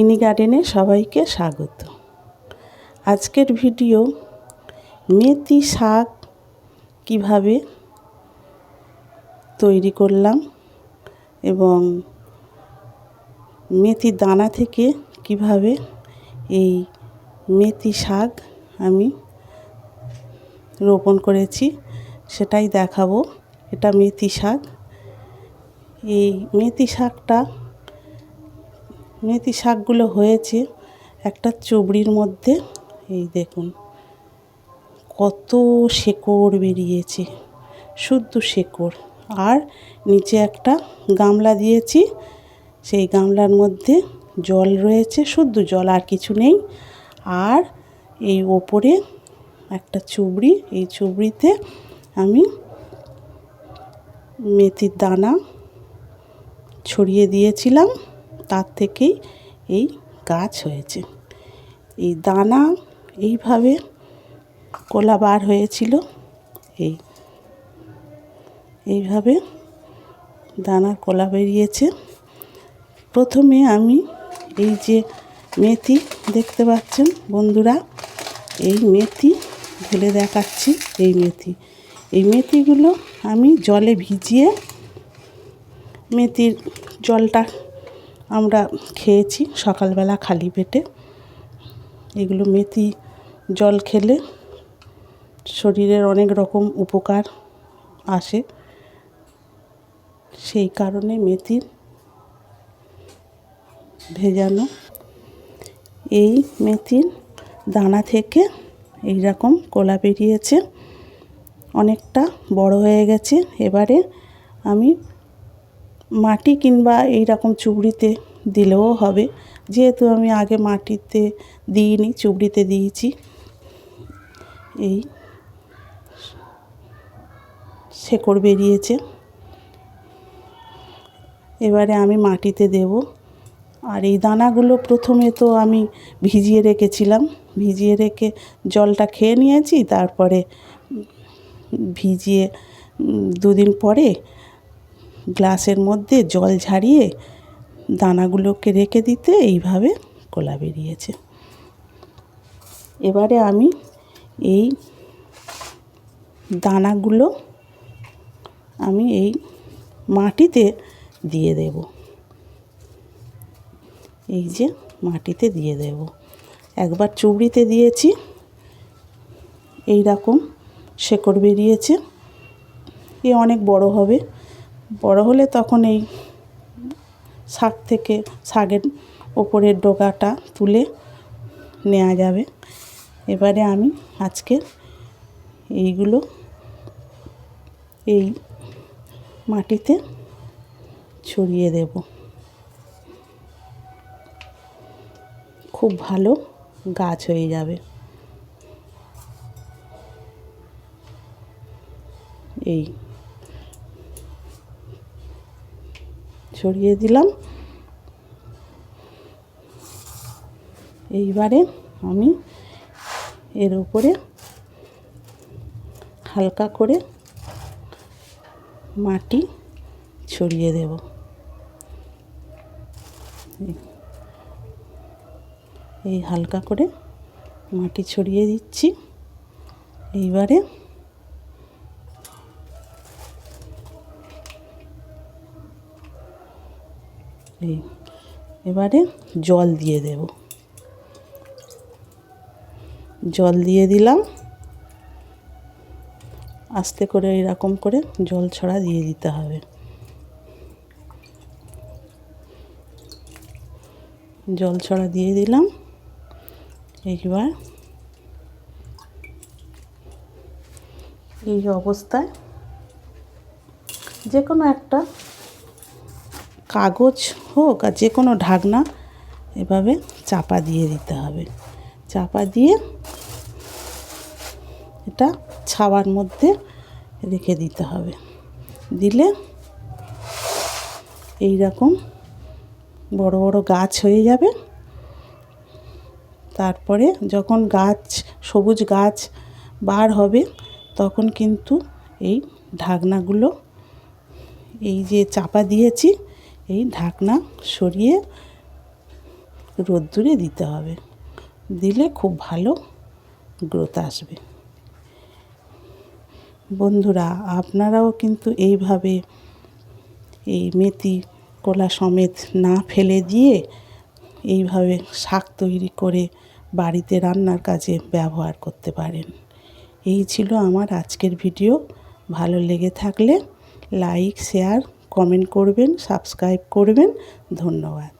Mini গার্ডেনে সবাইকে স্বাগত। আজকের ভিডিও, মেথি শাক কীভাবে তৈরি করলাম এবং মেথি দানা থেকে কীভাবে এই মেথি শাক আমি রোপণ করেছি সেটাই দেখাবো। এটা মেথি শাক। এই মেথি শাকটা মেথি শাকগুলো হয়েছে একটা চবড়ির মধ্যে। এই দেখুন, কত শেকড় বেরিয়েছে, শুদ্ধ শেকড়। আর নিচে একটা গামলা দিয়েছি, সেই গামলার মধ্যে জল রয়েছে, শুদ্ধ জল, আর কিছু নেই। আর এই ওপরে একটা চুবড়ি, এই চুবড়িতে আমি মেথির দানা ছড়িয়ে দিয়েছিলাম। তার থেকেই এই গাছ হয়েছে। এই দানা এইভাবে কলা বার হয়েছিল। এই, এইভাবে দানার কলা বেরিয়েছে। প্রথমে আমি এই যে মেথি দেখতে পাচ্ছেন বন্ধুরা, এই মেথি ঢেলে দেখাচ্ছি, এই মেথি। এই মেথিগুলো আমি জলে ভিজিয়ে মেথির জলটা আমরা খেয়েছি সকালবেলা খালি পেটে। এগুলো মেথি, জল খেলে শরীরের অনেক রকম উপকার আসে। সেই কারণে মেথির ভেজানো। এই মেথির দানা থেকে এই রকম কোলা বেরিয়েছে, অনেকটা বড় হয়ে গেছে। এবারে আমি মাটি কিংবা এই রকম চুবড়িতে দিলেও হবে। যেহেতু আমি আগে মাটিতে দিইনি, চুবড়িতে দিয়েছি। এই শেকড় বেরিয়েছে। এবারে আমি মাটিতে দেব। আর এই দানাগুলো প্রথমে তো আমি ভিজিয়ে রেখেছিলাম। ভিজিয়ে রেখে জলটা খেয়ে নিয়েছি, তারপরে ভিজিয়ে দুদিন পরে গ্লাসের মধ্যে জল ঝারিয়ে দানাগুলোকে রেখে দিতে এইভাবে কলা বেরিয়েছে। এবারে আমি এই দানাগুলো আমি এই মাটিতে দিয়ে দেব। এই যে মাটিতে দিয়ে দেব। একবার চুবড়িতে দিয়েছি। এই রকম শেকড় বেরিয়েছে। এ অনেক বড় হবে। বড় হলে তখন এই শাক থেকে শাকের ওপরের ডগাটা তুলে নেওয়া যাবে। এবারে আমি আজকে এইগুলো এই মাটিতে ছড়িয়ে দেব। খুব ভালো গাছ হয়ে যাবে। এই ছড়িয়ে দিলাম। এইবারে আমি এর উপরে হালকা করে মাটি ছড়িয়ে দেব। এই হালকা করে মাটি ছড়িয়ে দিচ্ছি। এইবারে এই এবারে জল দিয়ে দেব। জল দিয়ে দিলাম। আস্তে করে এরকম করে জল ছড়া দিয়ে দিতে হবে। জল ছড়া দিয়ে দিলাম। এইবার এই অবস্থায় যে কোনো একটা কাগজ হোক আর যে কোনো ঢাকনা এভাবে চাপা দিয়ে দিতে হবে। চাপা দিয়ে এটা ছাওয়ার মধ্যে রেখে দিতে হবে। দিলে এই রকম বড় বড় গাছ হয়ে যাবে। তারপরে যখন গাছ, সবুজ গাছ বার হবে, তখন কিন্তু এই ঢাকনাগুলো, এই যে চাপা দিয়েছি এই ঢাকনা সরিয়ে রোদ্দুরে দিতে হবে। দিলে খুব ভালো গ্রোথ আসবে। বন্ধুরা, আপনারাও কিন্তু এইভাবে এই মেথি, কলা সমেত না ফেলে দিয়ে এইভাবে শাক তৈরি করে বাড়িতে রান্নার কাজে ব্যবহার করতে পারেন। এই ছিল আমার আজকের ভিডিও ভালো লেগে থাকলে লাইক শেয়ার কমেন্ট করবেন সাবস্ক্রাইব করবেন। ধন্যবাদ।